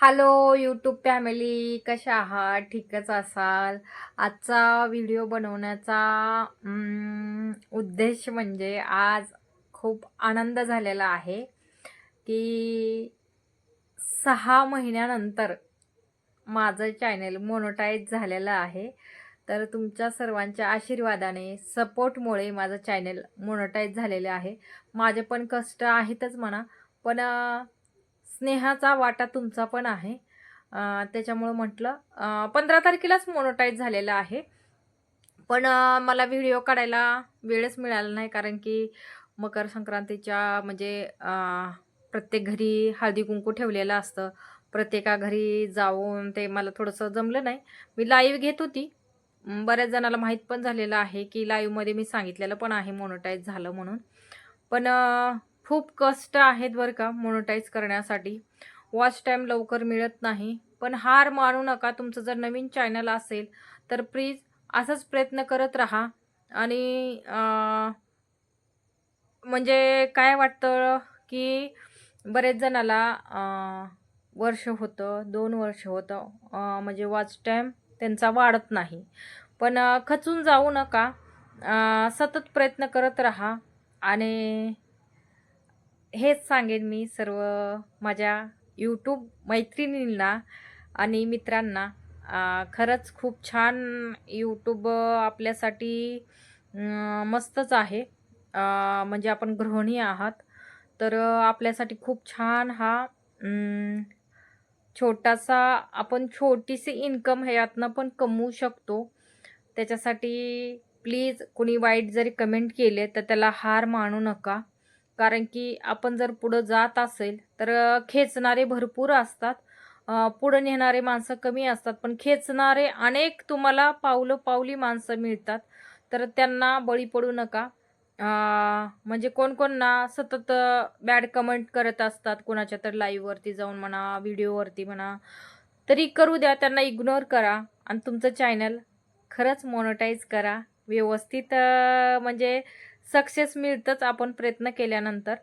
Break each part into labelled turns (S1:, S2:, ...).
S1: Hello YouTube family कशा आहात? ठीकच असाल? आजचा व्हिडिओ बनवण्याचा उद्देश म्हणजे आज खूप आनंद झालेला आहे की सहा महिन्यानंतर माझं चॅनल मोनोटाईज झालेलं आहे. तर तुमच्या सर्वांच्या आशीर्वादाने सपोर्टमुळे माझं चॅनल मोनोटाईज झालेलं आहे. माझे पण कष्ट आहेतच म्हणा पण स्नेहाचा वाटा तुमचा पण आहे. त्याच्यामुळं म्हटलं पंधरा तारखेलाच मोनोटाईज झालेला आहे. पण मला व्हिडिओ काढायला वेळच मिळाला नाही कारण की मकर संक्रांतीच्या म्हणजे प्रत्येक घरी हळदी कुंकू ठेवलेलं असतं. प्रत्येका घरी जाऊन ते मला थोडंसं जमलं नाही. मी लाईव्ह घेत होती. बऱ्याच जणाला माहीत पण झालेलं आहे की लाईव्हमध्ये मी सांगितलेलं पण आहे मोनोटाईज झालं म्हणून. पण खूप कष्ट आहेत बरं का मोनोटाईज करण्यासाठी. वॉच टाईम लवकर मिळत नाही. पण हार मानू नका तुमचं जर नवीन चॅनल असेल तर प्लीज असाच प्रयत्न करत राहा. आणि म्हणजे काय वाटतं की बरेच जणाला वर्ष होतं दोन वर्ष होतं म्हणजे वॉच टाईम त्यांचा वाढत नाही. पण खचून जाऊ नका. सतत प्रयत्न करत राहा. आणि हेच सांगेन मी सर्व माझ्या यूट्यूब मैत्रिणींना आणि मित्रांना. खरंच खूप छान यूट्यूब आपल्यासाठी मस्तच आहे. म्हणजे आपण गृहिणी आहात. तर आपल्यासाठी खूप छान हा छोटासा आपण छोटीशी इन्कम ह्यातनं पण कमवू शकतो. त्याच्यासाठी प्लीज कुणी वाईट जरी कमेंट केले तर त्याला हार मानू नका. कारण की आपण जर पुढं जात असेल तर खेचणारे भरपूर असतात. पुढं नेणारे माणसं कमी असतात. पण खेचणारे अनेक तुम्हाला पावलं पावली माणसं मिळतात. तर त्यांना बळी पडू नका. म्हणजे कोण कोण ना सतत बॅड कमेंट करत असतात. कोणाच्या तर लाईव्हवरती जाऊन म्हणा व्हिडिओवरती म्हणा. तरी करू द्या त्यांना इग्नोर करा. आणि तुमचं चॅनल खरंच मोनोटाईज करा. व्यवस्थित म्हणजे सक्सेस मिळतंच आपण प्रयत्न केल्यानंतर.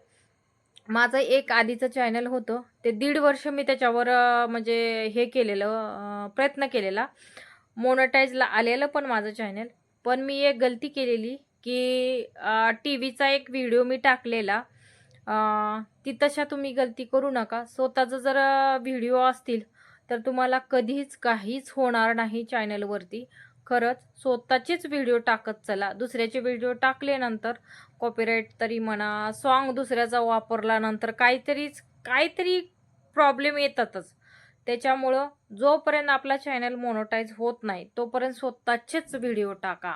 S1: माझं एक आधीचं चॅनल होतं. ते दीड वर्ष मी त्याच्यावर म्हणजे हे केलेलं प्रयत्न केलेला. मोनोटाईजला आलेलं पण माझं चॅनल पण मी एक गलती केलेली की टी व्हीचा एक व्हिडिओ मी टाकलेला. ती तशा तुम्ही गलती करू नका. स्वतःचं जर व्हिडिओ असतील तर तुम्हाला कधीच काहीच होणार नाही चॅनलवरती खरंच स्वतःचेच व्हिडिओ टाकत चला. दुसऱ्याचे व्हिडिओ टाकल्यानंतर कॉपीराईट तरी म्हणा सॉन्ग दुसऱ्याचा वापरल्यानंतर काहीतरीच काहीतरी प्रॉब्लेम येतातच. त्याच्यामुळं जोपर्यंत आपला चॅनल मोनोटाईज होत नाही तोपर्यंत स्वतःचेच व्हिडिओ टाका.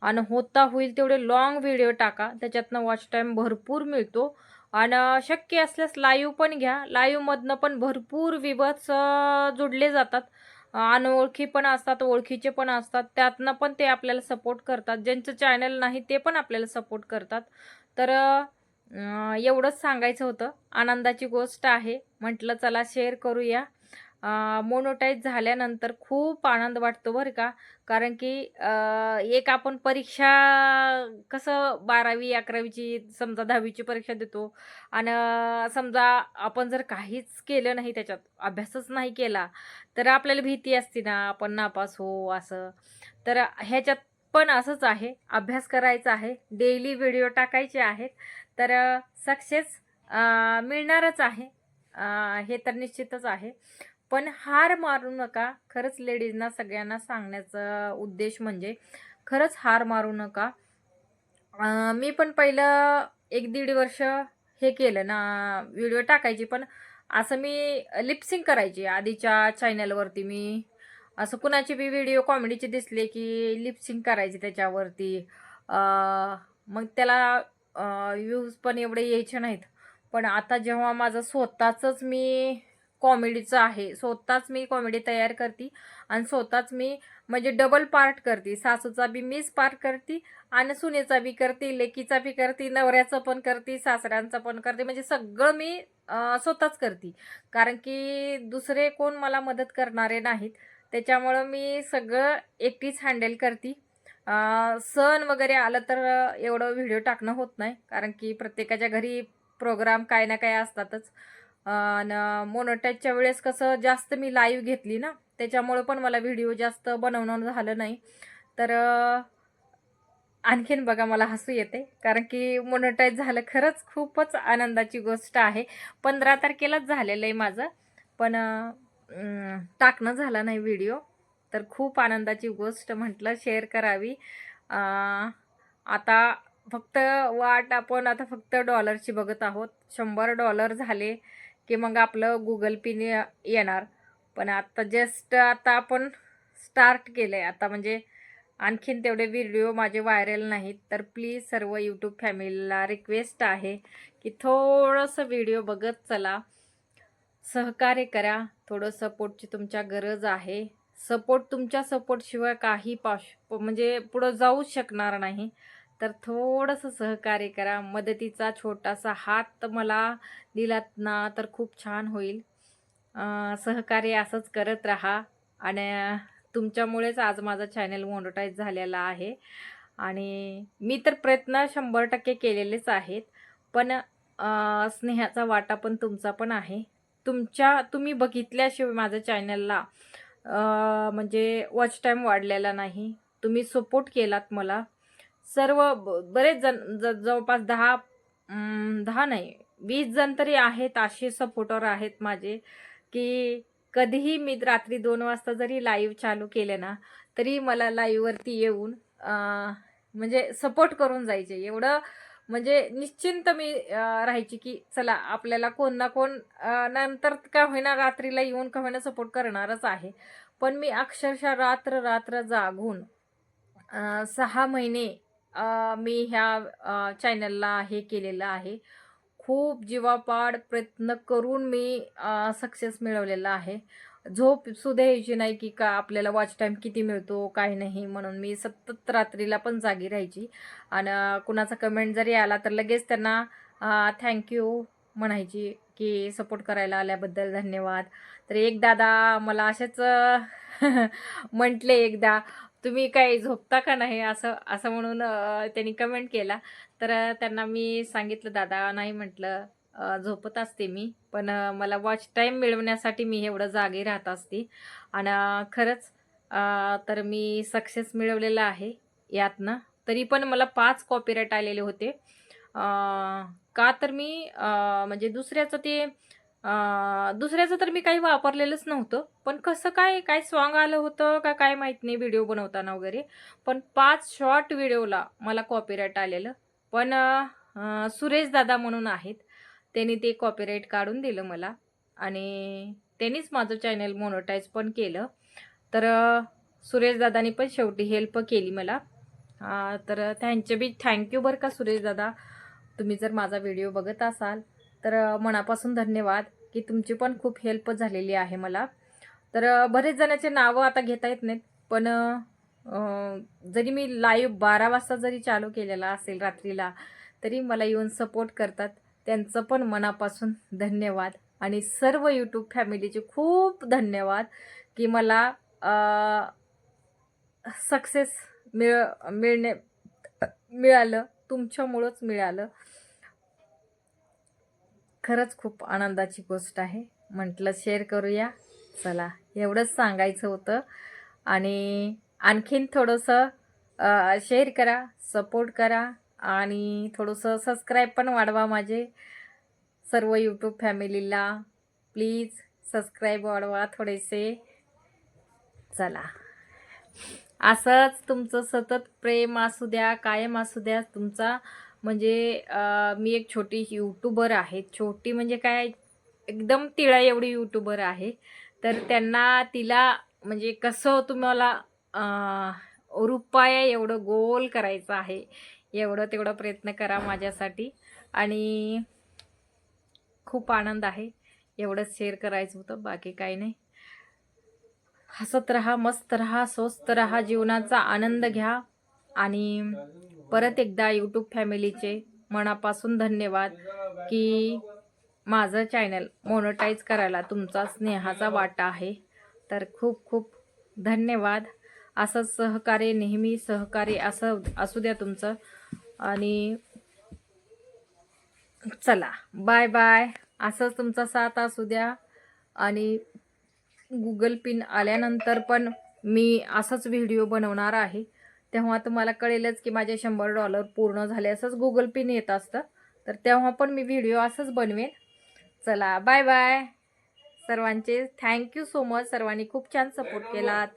S1: आणि होता होईल तेवढे लॉंग व्हिडिओ टाका. त्याच्यातनं वॉच टाईम भरपूर मिळतो. आणि शक्य असल्यास लाईव्ह पण घ्या. लाईव्हमधनं पण भरपूर विवच जुडले जातात. अनोळखी पण असतात ओळखीचे पण असतात. त्यातनं पण ते आपल्याला सपोर्ट करतात. ज्यांचं चॅनल नाही ते पण आपल्याला सपोर्ट करतात. तर एवढंच सांगायचं होतं. आनंदाची गोष्ट आहे. म्हटलं चला शेअर करूया. मोनोटाईज झाल्यानंतर खूप आनंद वाटतो बरं का. कारण की एक आपण परीक्षा कसं बारावी अकरावीची समजा दहावीची परीक्षा देतो आणि समजा आपण जर काहीच केलं नाही त्याच्यात अभ्यासच नाही केला तर आपल्याला भीती असते ना आपण नापास हो असं. तर ह्याच्यात पण असंच आहे अभ्यास करायचा आहे डेली व्हिडिओ टाकायचे आहेत तर सक्सेस मिळणारच आहे हे तर निश्चितच आहे. पण हार मारू नका. खरंच लेडीजना सगळ्यांना सांगण्याचा उद्देश म्हणजे खरंच हार मारू नका. मी पण पहिलं एक दीड वर्ष हे केलं ना व्हिडिओ टाकायची. पण असं मी लिपसिंग करायची आधीच्या चॅनलवरती मी. असं कुणाचे बी व्हिडिओ कॉमेडीचे दिसले की लिपसिंग करायची त्याच्यावरती. मग त्याला व्ह्यूज पण एवढे यायचे नाहीत. पण आता जेव्हा माझं स्वतःचंच मी कॉमेडीचं आहे. स्वतःच मी कॉमेडी तयार करते आणि स्वतःच मी म्हणजे डबल पार्ट करते. सासूचा बी मीच पार्ट करते आणि सुनेचा बी करते लेकीचा बी करते नवऱ्याचं पण करते सासऱ्यांचं पण करते. म्हणजे सगळं मी स्वतःच करते. कारण की दुसरे कोण मला मदत करणारे नाहीत. त्याच्यामुळं मी सगळं एकटीच हँडल करते. सण वगैरे आलं तर एवढं व्हिडिओ टाकणं होत नाही. कारण की प्रत्येकाच्या घरी प्रोग्राम काय ना काय असतातच. आणि मोनोटाईजच्या वेळेस कसं जास्त मी लाईव्ह घेतली ना त्याच्यामुळं पण मला व्हिडिओ जास्त बनवणं झालं नाही. तर आणखीन बघा मला हसू येते कारण की मोनोटाईज झालं खरंच खूपच आनंदाची गोष्ट आहे. पंधरा तारखेलाच झालेलं आहे माझं पण टाकणं झालं नाही व्हिडिओ तर खूप आनंदाची गोष्ट म्हटलं शेअर करावी. आता फक्त वाट आपण आता फक्त डॉलरची बघत आहोत. शंभर डॉलर झाले. की मग आपलं गुगल पेने येणार. पण आता जस्ट आता आपण स्टार्ट केलं आहे आता म्हणजे आणखीन तेवढे व्हिडिओ माझे व्हायरल नाहीत. तर प्लीज सर्व यूट्यूब फॅमिलीला रिक्वेस्ट आहे की थोडंसं व्हिडिओ बघत चला. सहकार्य करा. थोडं सपोर्टची तुमच्या गरज आहे. सपोर्ट तुमच्या सपोर्टशिवाय काही पाश म्हणजे पुढं जाऊच शकणार नाही. तर थोडंसं सहकार्य करा. मदतीचा छोटासा हात मला दिलात ना तर खूप छान होईल. सहकार्य असंच करत राहा. आणि तुमच्यामुळेच आज माझा चॅनल मोनोटाईज झालेला आहे. आणि मी तर प्रयत्न शंभर टक्के केलेलेच आहेत. पण स्नेहाचा वाटा पण तुमचा पण आहे. तुमच्या तुम्ही बघितल्याशिवाय माझ्या चॅनलला म्हणजे वॉच टाईम वाढलेला नाही. तुम्ही सपोर्ट केलात मला. सर्व ब- बरेच जण ज जवळपास दहा दहा नाही वीस जण तरी आहेत असे सपोर्टर आहेत माझे की कधीही मी रात्री दोन वाजता जरी लाईव्ह चालू केले ना तरी मला लाईव्हवरती येऊन म्हणजे सपोर्ट करून जायचे. एवढं म्हणजे निश्चिंत मी राहायची की चला आपल्याला कोण ना कोण नंतर का होईना रात्रीला येऊन का होईना सपोर्ट करणारच आहे. पण मी अक्षरशः रात्र रात्र जागून सहा महिने मी ह्या चॅनलला हे केलेलं आहे. खूप जीवापाड प्रयत्न करून मी सक्सेस मिळवलेला आहे. झोप सुद्धा यायची नाही की का आपल्याला वॉच टाईम किती मिळतो काय नाही म्हणून मी सतत रात्रीला पण जागी राहायची. आणि कुणाचा कमेंट जरी आला तर लगेच त्यांना थँक्यू म्हणायची की सपोर्ट करायला आल्याबद्दल धन्यवाद. तर एक दादा मला असेच म्हटले एकदा तुम्ही काही झोपता का नाही असं असं म्हणून त्यांनी कमेंट केला. तर त्यांना मी सांगितलं दादा नाही म्हटलं झोपत असते मी पण मला वॉच टाईम मिळवण्यासाठी मी एवढं जागे राहत असते. आणि खरंच तर मी सक्सेस मिळवलेला आहे यातनं. तरी पण मला पाच कॉपीराईट आलेले होते. का तर मी म्हणजे दुसऱ्याचं ते दुसऱ्याचं तर मी काही वापरलेलंच नव्हतं. पण कसं काय काय सॉन्ग आलं होतं का काय माहीत नाही व्हिडिओ बनवताना वगैरे. पण पाच शॉर्ट व्हिडिओला मला कॉपीराईट आलेलं. पण सुरेश दादा म्हणून आहेत. त्यांनी ते कॉपीराईट काढून दिलं मला. आणि त्यांनीच माझं चॅनल मोनोटाईज पण केलं. तर सुरेश दादानी पण शेवटी हेल्प केली मला. तर त्यांचे बी थँक्यू बरं का सुरेश दादा. तुम्ही जर माझा व्हिडिओ बघत असाल तर मनापासून धन्यवाद. की तुमची पण खूप हेल्प झालेली आहे मला. तर बरेच जणांचे नावं आता घेता येत नाहीत पण जरी मी लाईव्ह बारा वाजता जरी चालू केलेला असेल रात्रीला तरी मला येऊन सपोर्ट करतात. त्यांचं पण मनापासून धन्यवाद. आणि सर्व यूट्यूब फॅमिलीचे खूप धन्यवाद की मला सक्सेस मिळ मिळणे मिळालं तुमच्यामुळंच मिळालं. खरंच खूप आनंदाची गोष्ट आहे. म्हटलं शेअर करूया. चला एवढंच सांगायचं होतं. आणि आणखीन थोडंसं शेअर करा सपोर्ट करा आणि थोडंसं सबस्क्राईब पण वाढवा माझे. सर्व यूट्यूब फॅमिलीला प्लीज सबस्क्राईब वाढवा थोडेसे. चला. असंच तुमचं सतत प्रेम असू द्या कायम असू द्या तुमचा म्हणजे मी एक छोटी यूट्यूबर आहे. छोटी म्हणजे काय एकदम तिळा एवढी यूट्यूबर आहे. तर त्यांना तिला म्हणजे कसं तुम्हाला रुपया एवढं गोल करायचं आहे एवढं तेवढं प्रयत्न करा माझ्यासाठी. आणि खूप आनंद आहे. एवढंच शेअर करायचं होतं बाकी काही नाही. हसत रहा मस्त रहा स्वस्त रहा जीवनाचा आनंद घ्या. आणि परत एकदा यूट्यूब फॅमिलीचे मनापासून धन्यवाद की माझं चॅनल मोनोटाईज करायला तुमचा स्नेहाचा वाटा आहे. तर खूप खूप धन्यवाद. असंच सहकार्य नेहमी सहकार्य असं असू द्या तुमचं. आणि चला बाय बाय असंच तुमचा साथ असू द्या. आणि गुगल पिन आल्यानंतर पण मी असंच व्हिडिओ बनवणार आहे. तेव्हा तुम्हाला कळेलच की माझे शंभर डॉलर पूर्ण झाले असंच गुगल पिन येत असतं. तर तेव्हा पण मी व्हिडिओ असंच बनवेन. चला बाय बाय सर्वांचे थँक्यू सो मच सर्वांनी खूप छान सपोर्ट केलात.